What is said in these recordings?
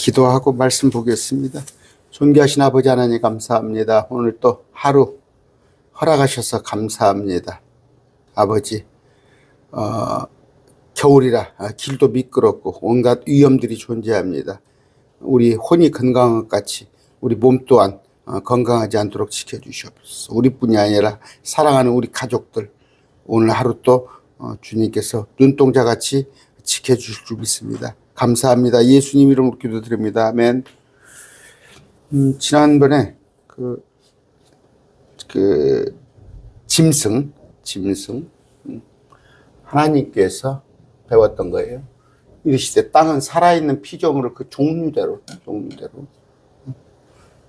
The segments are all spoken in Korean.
기도하고 말씀 보겠습니다. 존귀하신 아버지 하나님 감사합니다. 오늘 또 하루 허락하셔서 감사합니다. 아버지, 어, 겨울이라 아, 길도 미끄럽고 온갖 위험들이 존재합니다. 우리 혼이 건강한 것 같이 우리 몸 또한 어, 건강하지 않도록 지켜주시옵소서. 우리뿐이 아니라 사랑하는 우리 가족들 오늘 하루 또 어, 주님께서 눈동자 같이 지켜주실 줄 믿습니다. 감사합니다. 예수님 이름으로 기도드립니다. 아멘. 음, 지난번에 그, 그, 짐승, 짐승, 음, 하나님께서 배웠던 거예요. 이르시되 땅은 살아있는 피조물을 그 종류대로, 종류대로.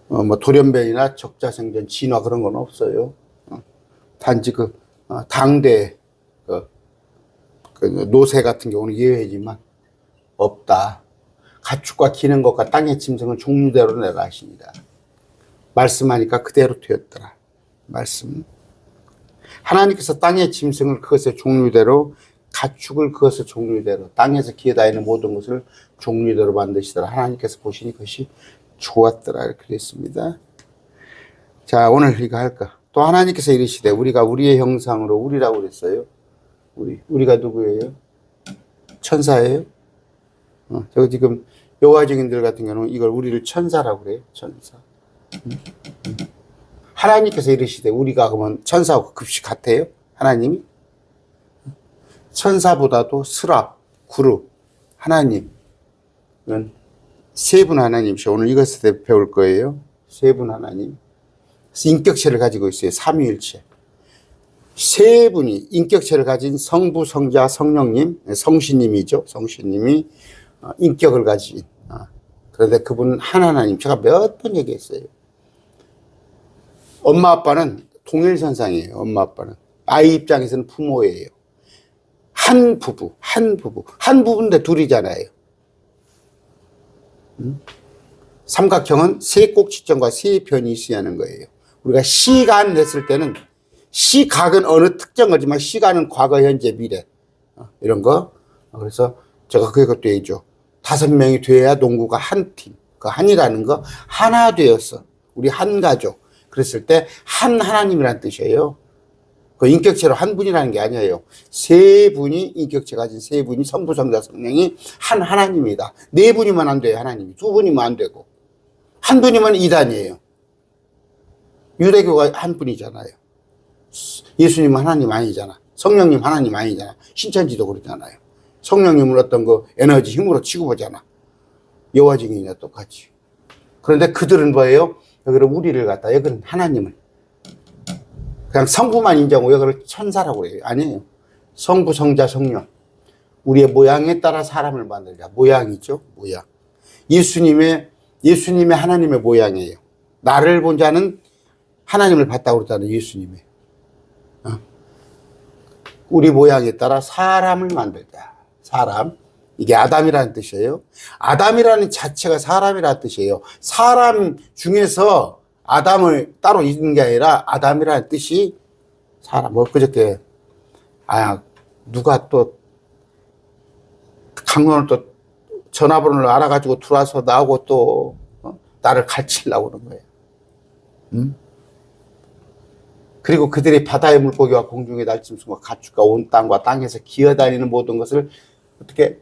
어, 뭐 돌연변이나 적자생존, 진화 그런 건 없어요. 어, 단지 그 어, 당대 그, 그 노새 같은 경우는 예외지만 없다. 가축과 기는 것과 땅의 짐승은 종류대로 내가 하십니다. 말씀하니까 그대로 되었더라. 말씀. 하나님께서 땅의 짐승을 그것의 종류대로 가축을 그것의 종류대로 땅에서 기어다니는 모든 것을 종류대로 만드시더라. 하나님께서 보시니 그것이 좋았더라. 이렇게 됐습니다. 자, 오늘 이거 할까? 또 하나님께서 이르시되 우리가 우리의 형상으로 우리라고 그랬어요. 우리. 우리가 누구예요? 천사예요? 어, 저 지금 여호와 증인들 같은 경우는 이걸 우리를 천사라고 그래요. 천사. 음, 음. 하나님께서 이르시되 우리가 그러면 천사하고 급식 같아요? 하나님이? 천사보다도 스랍, 구루, 하나님은 세 분 하나님이셔. 오늘 대해 배울 거예요. 세 분 하나님. 인격체를 가지고 있어요. 삼위일체. 세 분이 인격체를 가진 성부, 성자, 성령님, 성신님이죠. 성신님이 어, 인격을 가진. 어, 그런데 그분은 한 하나님. 제가 몇 번 얘기했어요. 엄마 아빠는 동일선상이에요. 엄마 아빠는 아이 입장에서는 부모예요. 한 부부, 한 부부, 한 부부인데 둘이잖아요. 음? 삼각형은 세 꼭지점과 세 변이 있어야 하는 거예요. 우리가 시간 냈을 때는 시각은 어느 특정 거지만 시간은 과거, 현재, 미래 어, 이런 거. 그래서 제가 그것도 얘기죠. 다섯 명이 돼야 농구가 한 팀. 그 한이라는 거 하나 되었어. 우리 한 가족. 그랬을 때 한 하나님이라는 뜻이에요. 그 인격체로 한 분이라는 게 아니에요. 세 분이 인격체 가진 세 분이 성부, 성자, 성령이 한 하나님이다. 네 분이면 안 돼요, 하나님이. 두 분이면 안 되고. 한 분이면 이단이에요. 유대교가 한 분이잖아요. 예수님은 하나님 아니잖아. 성령님 하나님 아니잖아. 신천지도 그러잖아요. 성령님은 어떤 그 에너지 힘으로 보잖아. 여호와 증인이나 똑같이. 그런데 그들은 뭐예요? 여기를 우리를 갖다 여기는 하나님을 그냥 성부만 인정하고 여기를 천사라고 그래요. 아니에요. 성부, 성자, 성령. 우리의 모양에 따라 사람을 만들자. 모양이죠. 모양. 예수님의 예수님의 하나님의 모양이에요. 나를 본 자는 하나님을 봤다고 그러잖아요. 예수님의. 어. 우리 모양에 따라 사람을 만들자. 사람. 이게 아담이라는 뜻이에요. 아담이라는 자체가 사람이라는 뜻이에요. 사람 중에서 아담을 따로 있는 게 아니라 아담이라는 뜻이 사람. 뭐 그저께 아 누가 또 강론을 또 전화번호를 알아가지고 들어와서 나하고 또 어? 나를 가르치려고 그런 거예요. 음? 그리고 그들이 바다의 물고기와 공중의 날짐승과 가축과 온 땅과 땅에서 기어다니는 모든 것을 어떻게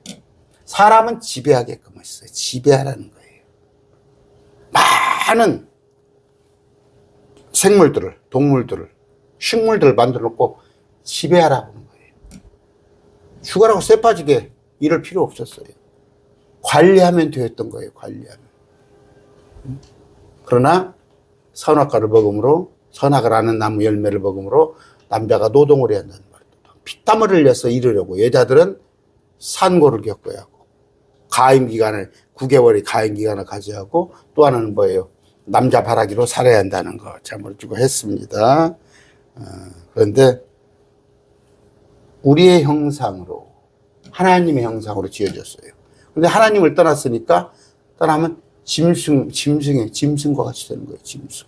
사람은 지배하게끔 했어요. 지배하라는 거예요. 많은 생물들을, 동물들을, 식물들을 만들어 놓고 지배하라고 하는 거예요. 휴가라고 쇠 빠지게 이럴 필요 없었어요. 관리하면 되었던 거예요, 관리하면. 그러나 선악과를 먹음으로, 선악을 아는 나무 열매를 먹음으로 남자가 노동을 해야 한다는 말이에요. 피땀을 흘려서 이르려고 여자들은 산고를 겪어야 하고, 가임 기간을, 9개월의 가임 기간을 가져야 하고, 또 하나는 뭐예요? 남자 바라기로 살아야 한다는 거 잠을 주고 했습니다. 어, 그런데 우리의 형상으로 하나님의 형상으로 지어졌어요. 근데 하나님을 떠났으니까 떠나면 짐승 짐승의 짐승과 같이 되는 거예요. 짐승.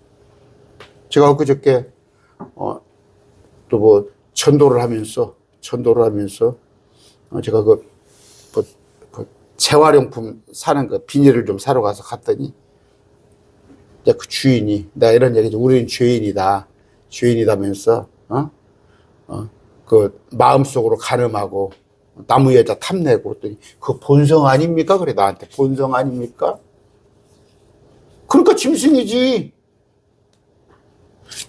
제가 그저께 어, 또 뭐 전도를 하면서 전도를 하면서 어, 제가 그, 그, 그 재활용품 사는 거 비닐을 좀 사러 가서 갔더니 이제 그 주인이 내가 이런 얘기죠. 우리는 죄인이다. 죄인이다면서 어? 어, 그 마음속으로 가늠하고 나무 여자 탐내고 그랬더니 그 본성 아닙니까? 그래 나한테 본성 아닙니까? 그러니까 짐승이지.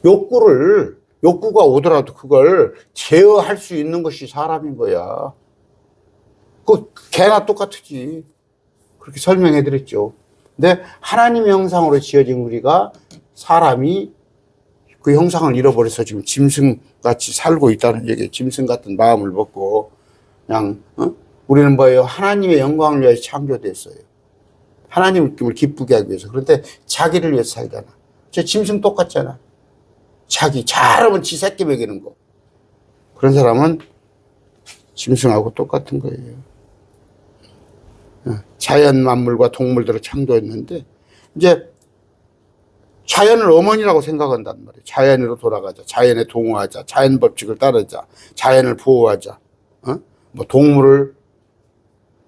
욕구를 욕구가 오더라도 그걸 제어할 수 있는 것이 사람인 거야. 그 개나 똑같지. 그렇게 설명해 드렸죠. 근데 하나님의 형상으로 지어진 우리가 사람이 그 형상을 잃어버려서 지금 짐승 같이 살고 있다는 얘기예요. 짐승 같은 마음을 먹고 그냥 어? 우리는 뭐예요? 하나님의 영광을 위해서 창조됐어요. 하나님을 기쁘게 하기 위해서. 그런데 자기를 위해서 살잖아. 저 짐승 똑같잖아. 자기 잘하면 지 새끼 먹이는 거. 그런 사람은 짐승하고 똑같은 거예요. 어, 자연 만물과 동물들을 창조했는데 이제 자연을 어머니라고 생각한단 말이에요. 자연으로 돌아가자. 자연에 동호하자. 자연 법칙을 따르자. 자연을 보호하자. 어? 뭐 동물을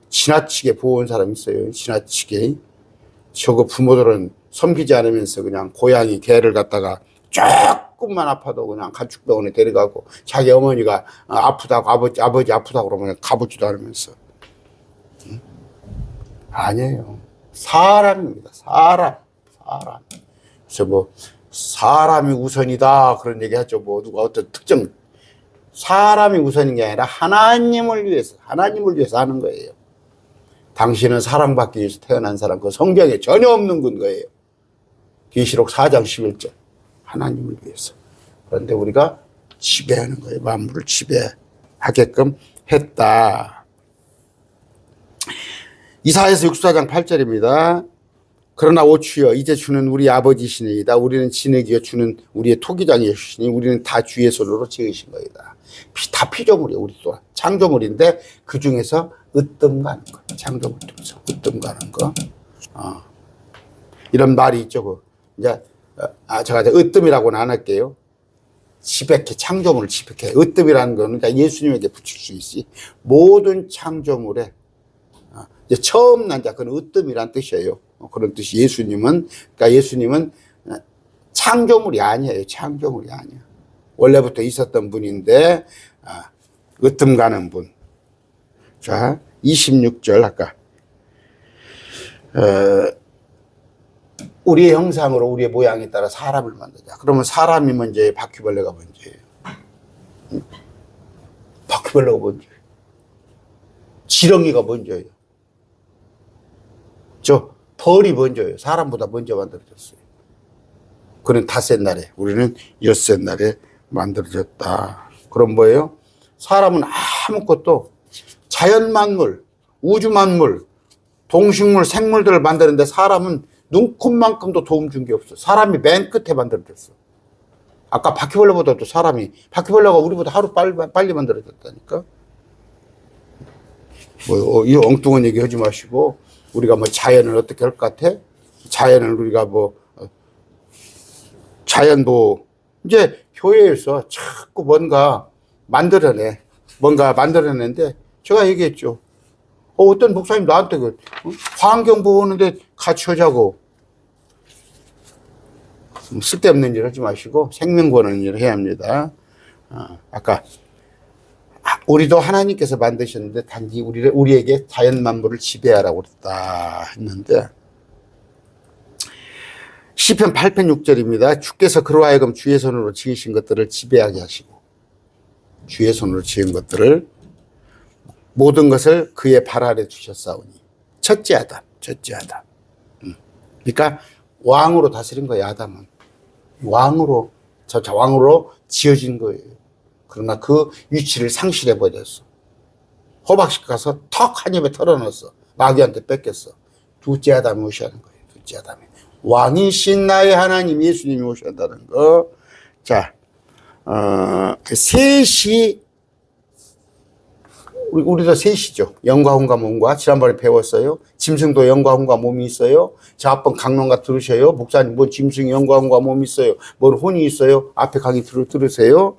지나치게 보호한 사람이 있어요. 지나치게. 저거 부모들은 섬기지 않으면서 그냥 고양이 개를 갖다가 조금만 아파도 그냥 가축병원에 데려가고 자기 어머니가 아프다고 아버지 아버지 아프다고 그러면 가보지도 않으면서 응? 아니에요. 사람입니다. 사람. 사람. 그래서 뭐 사람이 우선이다 그런 얘기 하죠. 뭐 누가 어떤 특정 사람이 우선인 게 아니라 하나님을 위해서 하나님을 위해서 하는 거예요. 당신은 사랑받기 위해서 태어난 사람 그 성경에 전혀 없는 건 거예요. 계시록 4장 11절. 하나님을 위해서. 그런데 우리가 지배하는 거예요. 만물을 지배하게끔 했다. 이사에서 64장 8절입니다. 그러나 오추여 이제 주는 우리 아버지시니이다. 우리는 진흙이여 주는 우리의 토기장이시니 우리는 다 주의 손으로 지으신 거이다. 피, 다 피조물이에요. 우리 또한 창조물인데 그 중에서 으뜸 가는 거. 창조물 중에서 으뜸 가는 거. 어. 이런 말이 있죠. 그 이제 아, 제가 이제 으뜸이라고는 안 할게요. 지백해, 창조물을 지백해. 으뜸이라는 거는 그러니까 예수님에게 붙일 수 있지. 모든 창조물에, 어, 이제 처음 난 자, 그건 으뜸이란 뜻이에요. 어, 그런 뜻이 예수님은, 그러니까 예수님은 어, 창조물이 아니에요. 창조물이 아니야. 원래부터 있었던 분인데, 아, 으뜸 가는 분. 자, 26절 아까. 어, 우리의 형상으로 우리의 모양에 따라 사람을 만들자. 그러면 사람이 먼저예요? 바퀴벌레가 먼저예요? 바퀴벌레가 먼저예요? 지렁이가 먼저예요? 저 벌이 먼저예요? 사람보다 먼저 만들어졌어요. 그는 닷새 날에, 우리는 엿새 날에 만들어졌다. 그럼 뭐예요? 사람은 아무것도 자연 만물, 우주 만물, 동식물, 생물들을 만드는데 사람은 눈곱만큼도 도움 준 게 없어. 사람이 맨 끝에 만들어졌어. 아까 바퀴벌레보다도 사람이, 바퀴벌레가 우리보다 하루 빨리, 빨리 만들어졌다니까? 뭐, 어, 이 엉뚱한 얘기 하지 마시고, 우리가 뭐 자연을 어떻게 할 것 같아? 자연을 우리가 뭐, 어, 자연 뭐, 이제 교회에서 자꾸 뭔가 만들어내. 뭔가 만들어내는데, 제가 얘기했죠. 어, 어떤 목사님 나한테 그, 어? 환경 보호하는데 같이 하자고. 쓸데없는 일 하지 마시고 생명 구하는 일을 해야 합니다. 어, 아까 우리도 하나님께서 만드셨는데 단지 우리를 우리에게 자연 만물을 지배하라고 그랬다 했는데 시편 8편 6절입니다. 주께서 그로 하여금 주의 손으로 지으신 것들을 지배하게 하시고 주의 손으로 지은 것들을 모든 것을 그의 발 아래 두셨사오니 첫째 아담, 첫째 아담. 음. 그러니까 왕으로 다스린 거예요, 아담은. 왕으로, 저, 저 왕으로 지어진 거예요. 그러나 그 위치를 상실해 버렸어. 호박씨 가서 턱 한 입에 털어넣었어. 마귀한테 뺏겼어. 둘째 아담이 하는 거예요. 둘째 아담이. 왕이신 나의 하나님 예수님이 오셔야 한다는 거. 자, 어, 그 셋이, 우리, 우리도 셋이죠. 영과 혼과 몸과 지난번에 배웠어요. 짐승도 영과 혼과 몸이 있어요. 자, 한번 강론가 들으셔요. 목사님, 뭐 짐승이 영과 혼과 몸이 있어요. 뭐 혼이 있어요. 앞에 강의 들, 들으세요.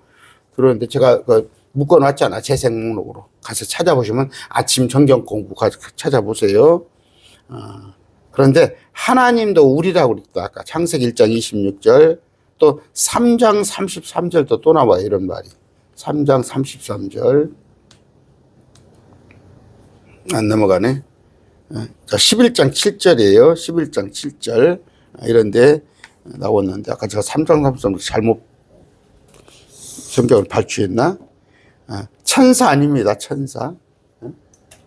들었는데 제가 그 묶어놨잖아. 재생 목록으로. 가서 찾아보시면 아침 정경 공부 가서 찾아보세요. 어, 그런데 하나님도 우리라고 그랬다. 아까 창세기 1장 26절 또 3장 33절도 또 나와요. 이런 말이. 3장 33절. 안 넘어가네. 어, 자, 11장 7절이에요. 11장 7절. 이런데 나왔는데 아까 제가 3장 33절 잘못 성경을 발주했나? 아, 천사 아닙니다. 천사. 어?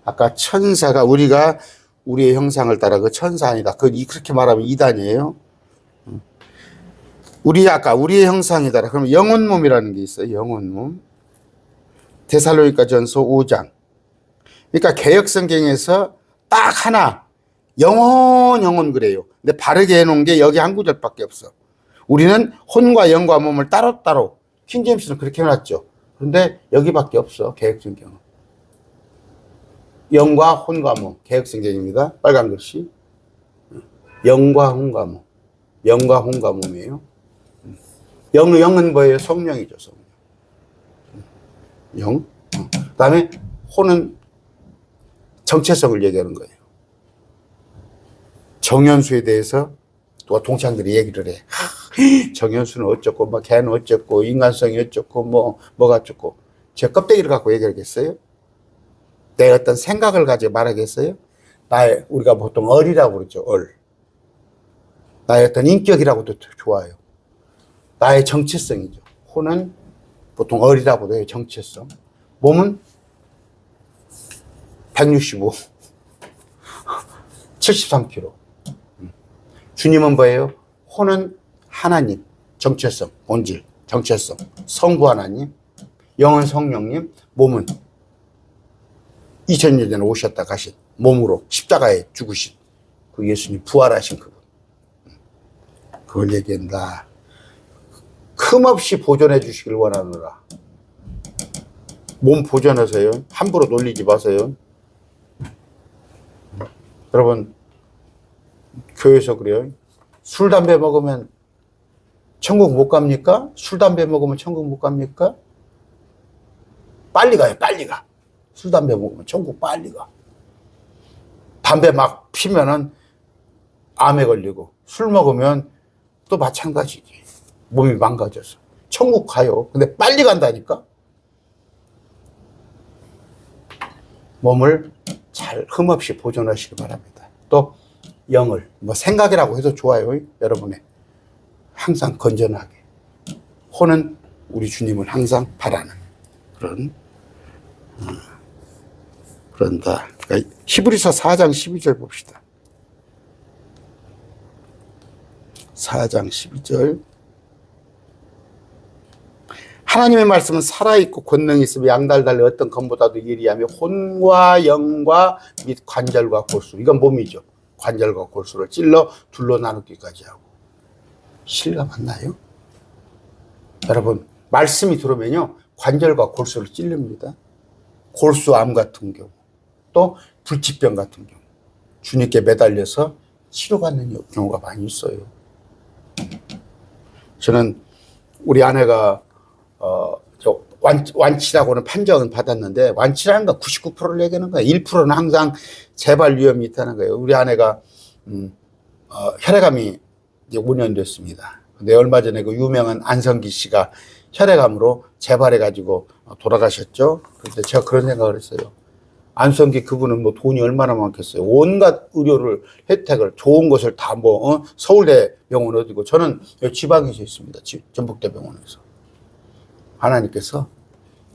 아까 천사가 우리가 우리의 형상을 따라 그 천사 아니다. 그 이- 그렇게 말하면 이단이에요. 어. 우리 아까 우리의 형상이 따라 그러면 영혼 몸이라는 게 있어요. 영혼 몸. 데살로니가 전서 5장. 그러니까 개혁 성경에서 딱 하나 영혼 영혼 그래요. 근데 바르게 해놓은 게 여기 한 구절밖에 없어. 우리는 혼과 영과 몸을 따로따로 킹 제임스는 그렇게 해놨죠. 그런데 여기밖에 없어 개혁 성경은. 영과 혼과 몸 개혁 성경입니다. 빨간 글씨. 영과 혼과 몸. 영과 혼과 몸이에요. 영, 영은 뭐예요? 성령이죠, 성령. 영. 어. 그다음에 혼은 정체성을 얘기하는 거예요. 정현수에 대해서 또 동창들이 얘기를 해. 하, 정현수는 어쩌고, 뭐 걔는 어쩌고, 인간성이 어쩌고, 뭐 뭐가 어쩌고. 제 껍데기를 갖고 얘기하겠어요? 내 어떤 생각을 가지고 말하겠어요? 나의 우리가 보통 얼이라고 그러죠. 얼. 나의 어떤 인격이라고도 좋아요. 나의 정체성이죠. 혼은 보통 얼이라고도 해요. 정체성. 몸은 165, 73kg. 주님은 뭐예요? 혼은 하나님, 정체성, 본질, 정체성, 성부 하나님, 영은 성령님, 몸은 2000년 전에 오셨다 가신 몸으로 십자가에 죽으신 그 예수님 부활하신 그분. 그걸 얘기한다. 흠없이 보존해 주시길 원하노라. 몸 보존하세요. 함부로 놀리지 마세요. 여러분, 교회에서 그래요. 술, 담배 먹으면 천국 못 갑니까? 술, 담배 먹으면 천국 못 갑니까? 빨리 가요, 빨리 가. 술, 담배 먹으면 천국 빨리 가. 담배 막 피면은 암에 걸리고, 술 먹으면 또 마찬가지지. 몸이 망가져서. 천국 가요. 근데 빨리 간다니까? 몸을 잘 흠없이 보존하시기 바랍니다. 또 영을 뭐 생각이라고 해도 좋아요. 여러분의 항상 건전하게 혼은 우리 주님을 항상 바라는 그런 어, 그런다. 그러니까 히브리서 4장 12절 봅시다. 4장 12절 하나님의 말씀은 살아있고 권능이 있으며 양달달리 어떤 검보다도 예리하며 혼과 영과 및 관절과 골수 이건 몸이죠. 관절과 골수를 찔러 둘로 나누기까지 하고 실가 맞나요? 여러분 말씀이 들어오면요 관절과 골수를 찔릅니다. 골수암 같은 경우 또 불치병 같은 경우 주님께 매달려서 치료받는 경우가 많이 있어요. 저는 우리 아내가 어, 저 완, 완치라고는 판정은 받았는데 완치라는 건 99%를 얘기하는 거예요. 1%는 항상 재발 위험이 있다는 거예요. 우리 아내가 음, 어, 혈액암이 이제 5년 됐습니다. 근데 얼마 전에 그 유명한 안성기 씨가 혈액암으로 재발해가지고 돌아가셨죠. 그런데 제가 그런 생각을 했어요. 안성기 그분은 뭐 돈이 얼마나 많겠어요. 온갖 의료를 혜택을 좋은 것을 다 뭐 어? 서울대 병원 어디고 저는 지방에서 있습니다. 지- 전북대 병원에서. 하나님께서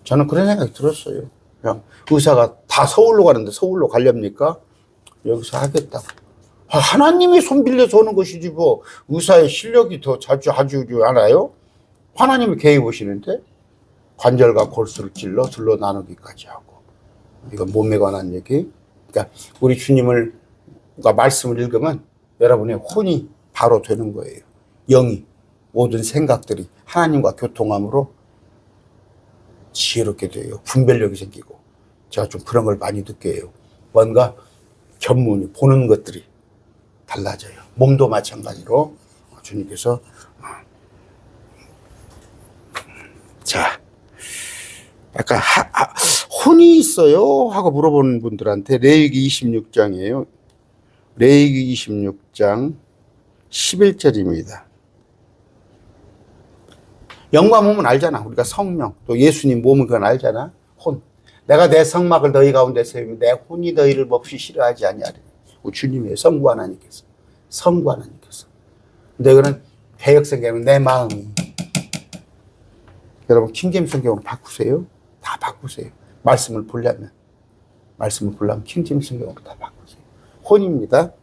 저는 그런 생각이 들었어요. 그냥 의사가 다 서울로 가는데 서울로 가렵니까? 여기서 하겠다고. 아, 하나님이 손 빌려서 오는 것이지 뭐 의사의 실력이 더 자주 하지 않아요? 하나님이 개입하시는데 관절과 골수를 찔러 둘러 나누기까지 하고 이건 몸에 관한 얘기. 그러니까 우리 주님을 가 말씀을 읽으면 여러분의 혼이 바로 되는 거예요. 영이 모든 생각들이 하나님과 교통함으로 지혜롭게 돼요. 분별력이 생기고 제가 좀 그런 걸 많이 느껴요. 뭔가 견문이 보는 것들이 달라져요. 몸도 마찬가지로 주님께서 어, 자 약간 하, 하- 혼이 있어요? 하고 물어보는 분들한테 레위기 26장이에요. 레위기 26장 11절입니다. 영과 몸은 알잖아. 우리가 성령, 또 예수님 몸은 그건 알잖아. 혼. 내가 내 성막을 너희 가운데 세우며 내 혼이 너희를 몹시 싫어하지 아니하리. 주님의 성부 하나님께서. 성부 하나님께서. 근데 이거는 개혁성경은 내 마음이. 여러분, 킹제임 성경으로 바꾸세요. 다 바꾸세요. 말씀을 보려면. 말씀을 보려면 킹제임 성경으로 다 바꾸세요. 혼입니다.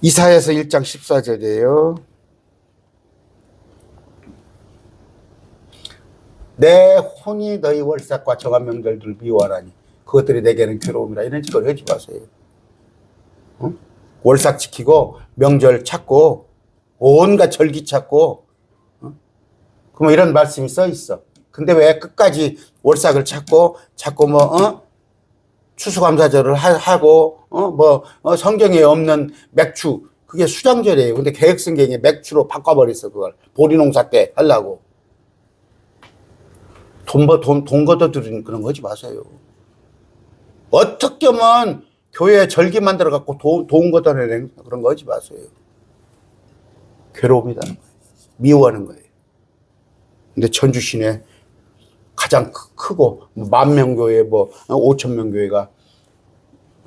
이사야서 1장 14절이에요. 내 혼이 너희 월삭과 정한 명절들 미워하라니 그것들이 내게는 괴로움이라 이런 짓을 하지 마세요. 응? 월삭 지키고 명절 찾고 온갖 절기 찾고 응? 그뭐 이런 말씀이 써 있어. 근데 왜 끝까지 월삭을 찾고 자꾸 뭐 어? 추수감사절을 하- 하고 어 뭐 어, 성경에 없는 맥주 그게 수장절이에요. 근데 계획성경에 맥주로 바꿔버렸어 그걸 보리농사 때 하려고. 돈, 버, 돈, 돈 걷어들이는 그런 거 하지 마세요. 어떻게 하면 교회에 절기 만들어 갖고 돈, 돈 걷어내는 그런 거 하지 마세요. 괴로움이라는 거예요. 미워하는 거예요. 근데 전주 시내 가장 크- 크고 만 명 교회 뭐 5천 명 교회가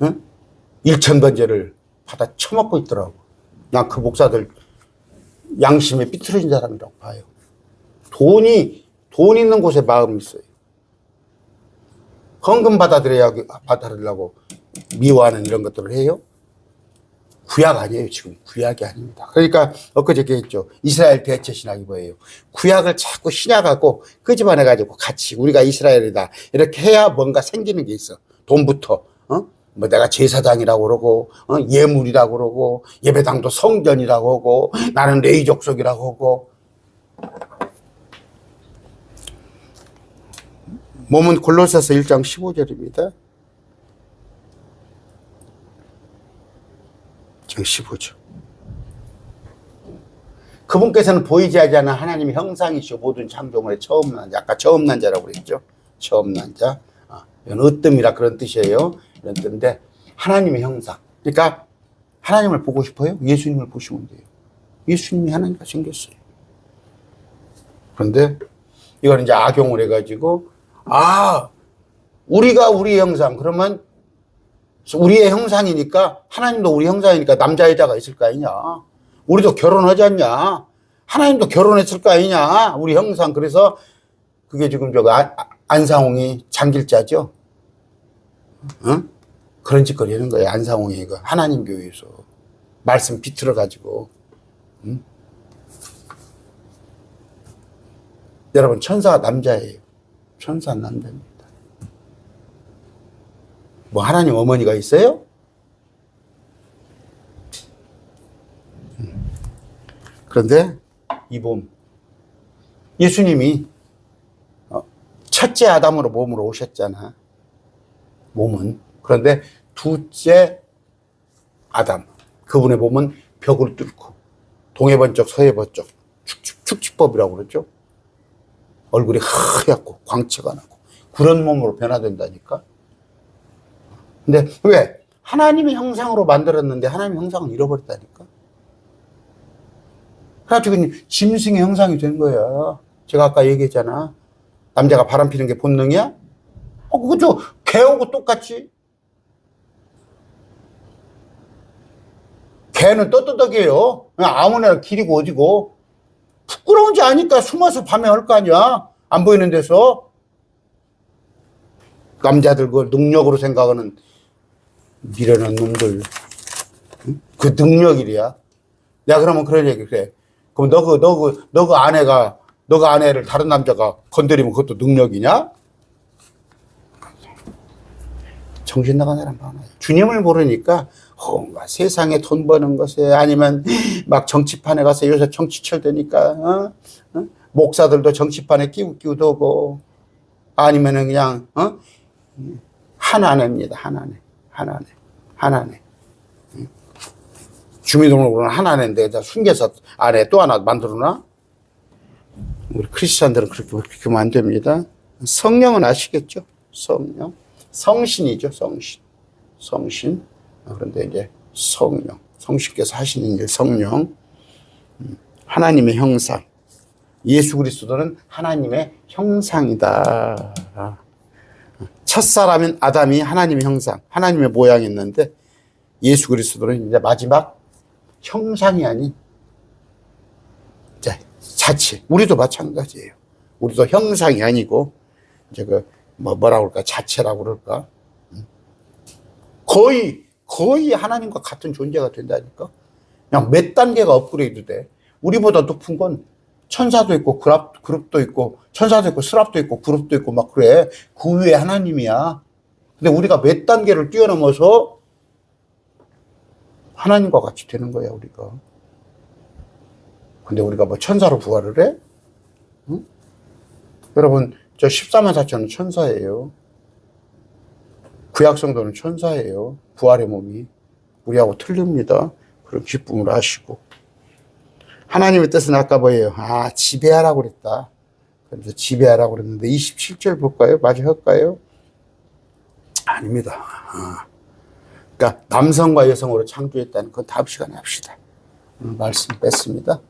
응? 1천 번제를 받아 처먹고 있더라고. 난 그 목사들 양심에 삐뚤어진 사람이라고 봐요. 돈이 돈 있는 곳에 마음이 있어요. 헌금 받아들여야 받아들이려고 미워하는 이런 것들을 해요. 구약 아니에요, 지금. 구약이 아닙니다. 그러니까 엊그저께 했죠. 이스라엘 대체 신학이 뭐예요? 구약을 자꾸 신약하고 끄집어내가지고 같이 우리가 이스라엘이다. 이렇게 해야 뭔가 생기는 게 있어. 돈부터, 어? 뭐 내가 제사장이라고 그러고, 어? 예물이라고 그러고, 예배당도 성전이라고 하고, 나는 레이족속이라고 하고, 몸은 골로새서 1장 15절입니다. 장 15절. 그분께서는 보이지 않는 하나님의 형상이시오 모든 창조물의 처음 난 자. 아까 처음 난 자라고 그랬죠. 처음 난 자. 아, 이건 으뜸이라 그런 뜻이에요. 이런 뜻인데 하나님의 형상. 그러니까 하나님을 보고 싶어요? 예수님을 보시면 돼요. 예수님이 하나님과 생겼어요. 그런데 이걸 이제 악용을 해가지고 아 우리가 우리의 형상 그러면 우리의 형상이니까 하나님도 우리 형상이니까 남자 여자가 있을 거 아니냐? 우리도 결혼하지 않냐? 하나님도 결혼했을 거 아니냐? 우리 형상. 그래서 그게 지금 저 안- 안상홍이 장길자죠? 응? 그런 짓거리 하는 거예요 안상홍이. 이거 하나님 교회에서. 말씀 비틀어 가지고. 응? 여러분 천사가 남자예요. 천사는 남자입니다 뭐 하나님 어머니가 있어요? 음. 그런데 이봄 예수님이 어, 첫째 아담으로 몸으로 오셨잖아. 몸은 그런데 둘째 아담 그분의 몸은 벽을 뚫고 동해 번쩍 서해 번쩍 축축 축지법이라고 그러죠. 얼굴이 하얗고 광채가 나고 그런 몸으로 변화된다니까. 근데 왜? 하나님의 형상으로 만들었는데 하나님의 형상을 잃어버렸다니까. 그래가지고 짐승의 형상이 된 거야. 제가 아까 얘기했잖아. 남자가 바람 피는 게 본능이야? 어, 그거죠. 개하고 똑같지. 개는 떳떳하게요. 아무나 기리고 어디고. 부끄러운지 아니까 숨어서 밤에 할 거 아니야. 안 보이는 데서. 남자들 그 능력으로 생각하는 미련한 놈들. 응? 그 능력이랴. 내가 그러면 그런 얘기 그래. 그럼 너 그, 너 그, 너그 아내가, 너그 아내를 다른 남자가 건드리면 그것도 능력이냐? 정신 나간 사람 많아요. 주님을 모르니까, 어, 막 세상에 돈 버는 것에 아니면 막 정치판에 가서 요새 정치철 되니까, 어? 어? 목사들도 정치판에 끼우 끼우도 오고, 아니면은 그냥, 어? 한 아내. 아내. 응? 주민등록으로는 다 숨겨서 아내 또 하나 만들어놔? 우리 크리스찬들은 그렇게 그렇게 하면 안 됩니다. 성령은 아시겠죠? 성령. 성신이죠, 성신. 성신. 아, 그런데 이제 성령. 성신께서 하시는 일, 성령. 음, 하나님의 형상. 예수 그리스도는 하나님의 형상이다. 첫 사람인 아담이 하나님의 형상, 하나님의 모양이었는데 예수 그리스도는 이제 마지막 형상이 아닌 이제 자체. 우리도 마찬가지예요. 우리도 형상이 아니고 이제 그 뭐 뭐라고 그럴까 자체라고 그럴까 음. 거의 거의 하나님과 같은 존재가 된다니까. 그냥 몇 단계가 업그레이드 돼. 우리보다 높은 건 천사도 있고 그룹, 그룹도 있고 천사도 있고 스랍도 있고 그룹도 있고 막 그래. 그 위에 하나님이야. 근데 우리가 몇 단계를 뛰어넘어서 하나님과 같이 되는 거야, 우리가. 근데 우리가 뭐 천사로 부활을 해? 응? 여러분, 저 14만 4천은 천사예요. 구약성도는 천사예요. 부활의 몸이. 우리하고 틀립니다. 그런 기쁨을 아시고. 하나님의 뜻은 아까 뭐예요? 아, 지배하라고 그랬다. 그래서 지배하라고 그랬는데 27절 볼까요? 마저 할까요? 아닙니다. 아. 그러니까 남성과 여성으로 창조했다는 건 다음 시간에 합시다. 음, 말씀 뺐습니다.